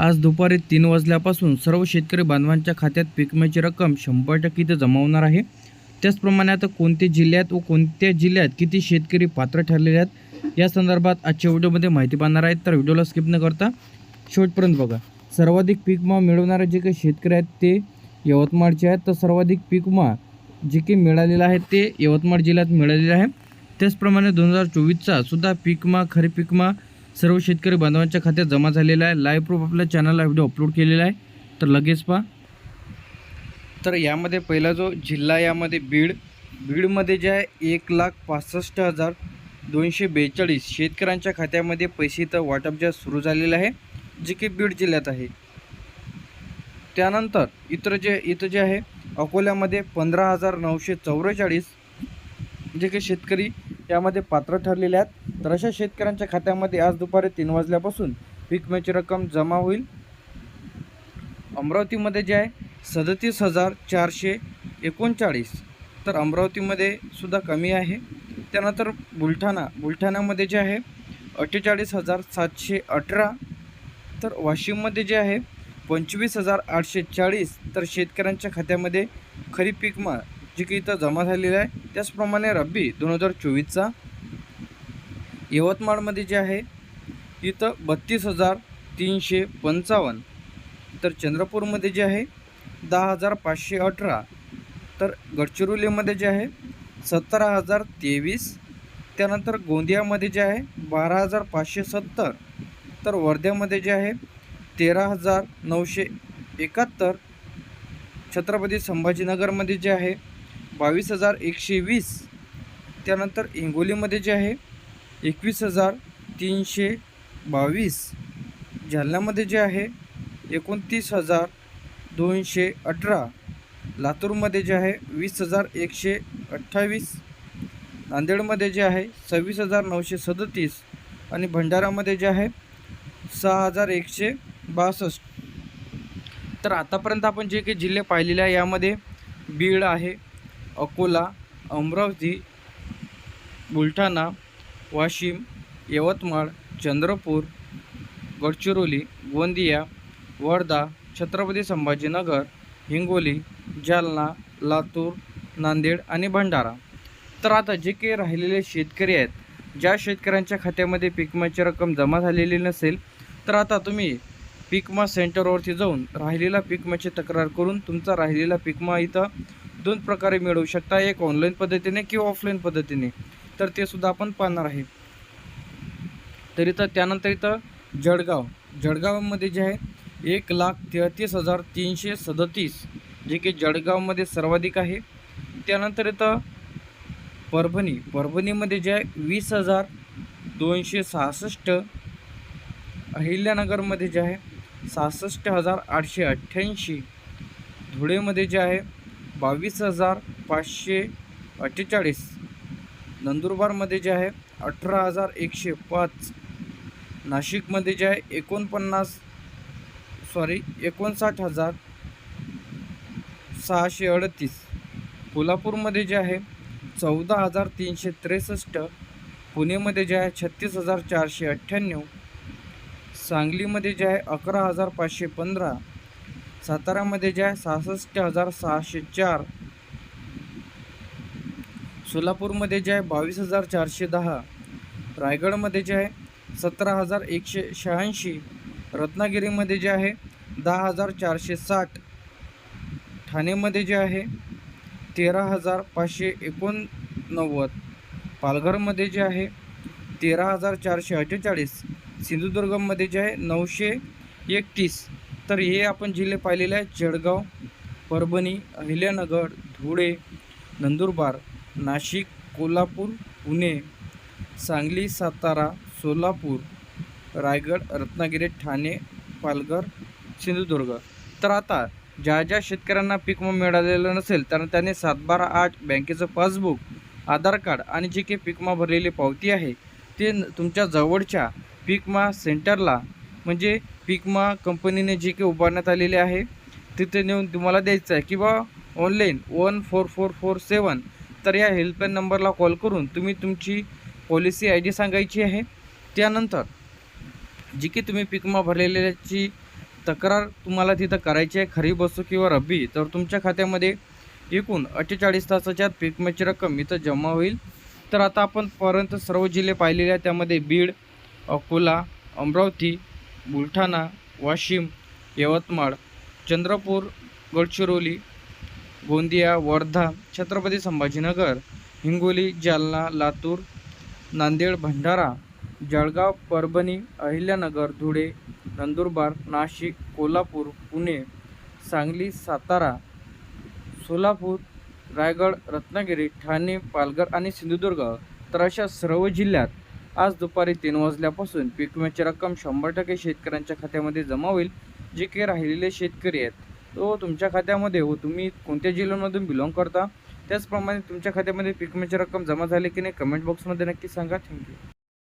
आज दुपारी तीन वाजल्यापासून सर्व शेतकरी बांधवांच्या खात्यात पिकम्याची रक्कम शंभर टक्के इथं जमा होणार आहे. त्याचप्रमाणे आता कोणत्या जिल्ह्यात व कोणत्या जिल्ह्यात किती शेतकरी पात्र ठरलेले आहेत या संदर्भात आजच्या व्हिडिओमध्ये माहिती पाहणार आहेत. तर व्हिडिओला स्किप न करता शेवटपर्यंत बघा. सर्वाधिक पीकमा मिळवणारे जे काही शेतकरी आहेत ते यवतमाळचे आहेत. तर सर्वाधिक पीकमा जे काही मिळालेलं आहे ते यवतमाळ जिल्ह्यात मिळालेलं आहे. त्याचप्रमाणे दोन हजार चोवीसचा सुद्धा पीक विमा खरीप सर्व शेतकरी बांधवांच्या खात्यात जमा झालेला आहे. लाईव्ह प्रूफ आपल्या चॅनलला व्हिडिओ अपलोड केलेला आहे. तर लगेच पहा. तर यामध्ये पहिला जो जिल्हा यामध्ये बीड. बीडमध्ये जे आहे एक लाख पासष्ट हजार दोनशे बेचाळीस शेतकऱ्यांच्या खात्यामध्ये पैसे इथं वाटप जे सुरू झालेलं आहे जे की बीड जिल्ह्यात आहे. त्यानंतर इतर जे इथं जे आहे अकोल्यामध्ये पंधरा हजार नऊशे चौवेचाळीस जे काही शेतकरी त्यामध्ये पात्र ठरलेल्या आहेत. तर अशा शेतकऱ्यांच्या खात्यामध्ये आज दुपारी तीन वाजल्यापासून पीक विम्याची रक्कम जमा होईल. अमरावतीमध्ये जे आहे सदतीस हजार चारशे एकोणचाळीस. तर अमरावतीमध्ये सुद्धा कमी आहे. त्यानंतर बुलढाणा बुलढाण्यामध्ये जे आहे अठ्ठेचाळीस हजार सातशे अठरा. तर वाशिममध्ये जे आहे पंचवीस हजार आठशे चाळीस. तर शेतकऱ्यांच्या खात्यामध्ये खरीप पीक जी की इथं जमा झालेलं आहे. त्याचप्रमाणे रब्बी दोन हजार चोवीसचा यवतमाळमध्ये जे आहे इथं बत्तीस हजार तीनशे पंचावन्न. तर चंद्रपूरमध्ये जे आहे दहा हजार पाचशे अठरा. तर गडचिरोलीमध्ये जे आहे सतरा हजार तेवीस. त्यानंतर गोंदियामध्ये जे आहे बारा हजार पाचशे सत्तर. तर वर्ध्यामध्ये जे आहे तेरा हजार नऊशे एकाहत्तर. छत्रपती संभाजीनगरमध्ये जे आहे बावीस हजार एकशे वीस. त्यानंतर हिंगोलीमध्ये जे आहे एकवीस हजार तीनशे बावीस. जालन्यामध्ये जे आहे एकोणतीस हजार दोनशे अठरा. लातूरमध्ये जे आहे वीस हजार एकशे अठ्ठावीस. नांदेडमध्ये जे आहे सव्वीस हजार नऊशे सदतीस. आणि भंडारामध्ये जे आहे सहा हजार एकशे बासष्ट. तर आतापर्यंत आपण जे काही जिल्हे पाहिलेले आहे यामध्ये बीड आहे अकोला अमरावती बुलढाणा वाशिम यवतमाळ चंद्रपूर गडचिरोली गोंदिया वर्धा छत्रपती संभाजीनगर हिंगोली जालना लातूर नांदेड आणि भंडारा. तर आता जे काही राहिलेले शेतकरी आहेत ज्या शेतकऱ्यांच्या खात्यामध्ये पीक विम्याची रक्कम जमा झालेली नसेल तर आता तुम्ही पिकमा सेंटरवरती जाऊन राहिलेला पिकमाची तक्रार करून तुमचा राहिलेला पिकमा इथं दोन प्रकारे मिळवू शकता. एक ऑनलाईन पद्धतीने किंवा ऑफलाईन पद्धतीने. तर ते सुद्धा आपण पाहणार आहे. तर इथं त्यानंतर इथं जळगाव. जळगावमध्ये जे आहे एक लाख तेहतीस हजार तीनशे सदतीस जे की जळगावमध्ये सर्वाधिक आहे. त्यानंतर इथं परभणी. परभणीमध्ये जे आहे वीस हजार दोनशे सहासष्ट अहिल्यानगरमध्ये जे आहे सहासष्ट हजार आठशे अठ्ठ्याऐंशी. धुळेमध्ये जे आहे बावीस हजार पाचशे अठ्ठेचाळीस. नंदुरबारमध्ये जे आहे अठरा हजार एकशे पाच. नाशिकमध्ये जे आहे एकोणपन्नास सॉरी एकोणसाठ हजार सहाशे अडतीस. कोल्हापूरमध्ये जे आहे चौदा हजार तीनशे त्रेसष्ट. पुणेमध्ये जे आहे छत्तीस हजार चारशे अठ्ठ्याण्णव. सांगलीमध्ये जे आहे अकरा हजार पाचशे पंधरा सातारामध्ये जे आहे सहासष्ट हजार सहाशे चार सोलापूरमध्ये जे आहे बावीस हजार चारशे दहा रायगडमध्ये जे आहे सतरा हजार एकशे शहाऐंशी रत्नागिरीमध्ये जे आहे दहा हजार चारशे साठ ठाणेमध्ये जे आहे तेरा हजार पाचशे एकोणनव्वद पालघरमध्ये जे आहे तेरा हजार चारशे अठ्ठेचाळीस सिंधुदुर्गमध्ये जे आहे नऊशे एकतीस. तर हे आपण जिल्हे पाहिलेले आहेत जळगाव परभणी अहिल्यानगर धुळे नंदुरबार नाशिक कोल्हापूर पुणे सांगली सातारा सोलापूर रायगड रत्नागिरी ठाणे पालघर सिंधुदुर्ग. तर आता ज्या ज्या शेतकऱ्यांना पीक विमा मिळालेलं नसेल तर त्यांनी सातबारा आठ बँकेचं पासबुक आधार कार्ड आणि जे काही पीक विमा भरलेली पावती आहे ते न- तुमच्या जवळच्या पिकमा सेंटरला म्हणजे पिकमा कंपनीने जे काही उभारण्यात आलेले आहे तिथे नेऊन तुम्हाला द्यायचं आहे. किंवा online one four four four seven तर या हेल्पलाईन नंबरला कॉल करून तुम्ही तुमची पॉलिसी आय डी सांगायची आहे. त्यानंतर जी की तुम्ही पिकमा विमा भरलेल्याची तक्रार तुम्हाला तिथं करायची आहे खरीप असो किंवा रब्बी तर तुमच्या खात्यामध्ये एकूण अठ्ठेचाळीस तासाच्या पिकमाची रक्कम इथं जमा होईल. तर आता आपण पर्यंत सर्व जिल्हे पाहिलेले आहेत त्यामध्ये बीड अकोला अमरावती बुलढाणा वाशिम यवतमाळ चंद्रपूर गडचिरोली गोंदिया वर्धा छत्रपती संभाजीनगर हिंगोली जालना लातूर नांदेड भंडारा जळगाव परभणी अहिल्यानगर धुळे नंदुरबार नाशिक कोल्हापूर पुणे सांगली सातारा सोलापूर रायगड रत्नागिरी ठाणे पालघर आणि सिंधुदुर्ग तर अशा सर्व जिल्ह्यात आज दुपारी तीन वाजल्यापासून पीक विम्याची रक्कम शंभर टक्के शेतकऱ्यांच्या खात्यामध्ये जमा होईल जे काही राहिलेले शेतकरी आहेत. तो तुमच्या खात्यामध्ये व तुम्ही कोणत्या जिल्ह्यांमधून बिलॉंग करता? त्याचप्रमाणे तुमच्या खात्यामध्ये पीक विम्याची रक्कम जमा झाली की नाही कमेंट बॉक्समध्ये नक्की सांगा. थँक्यू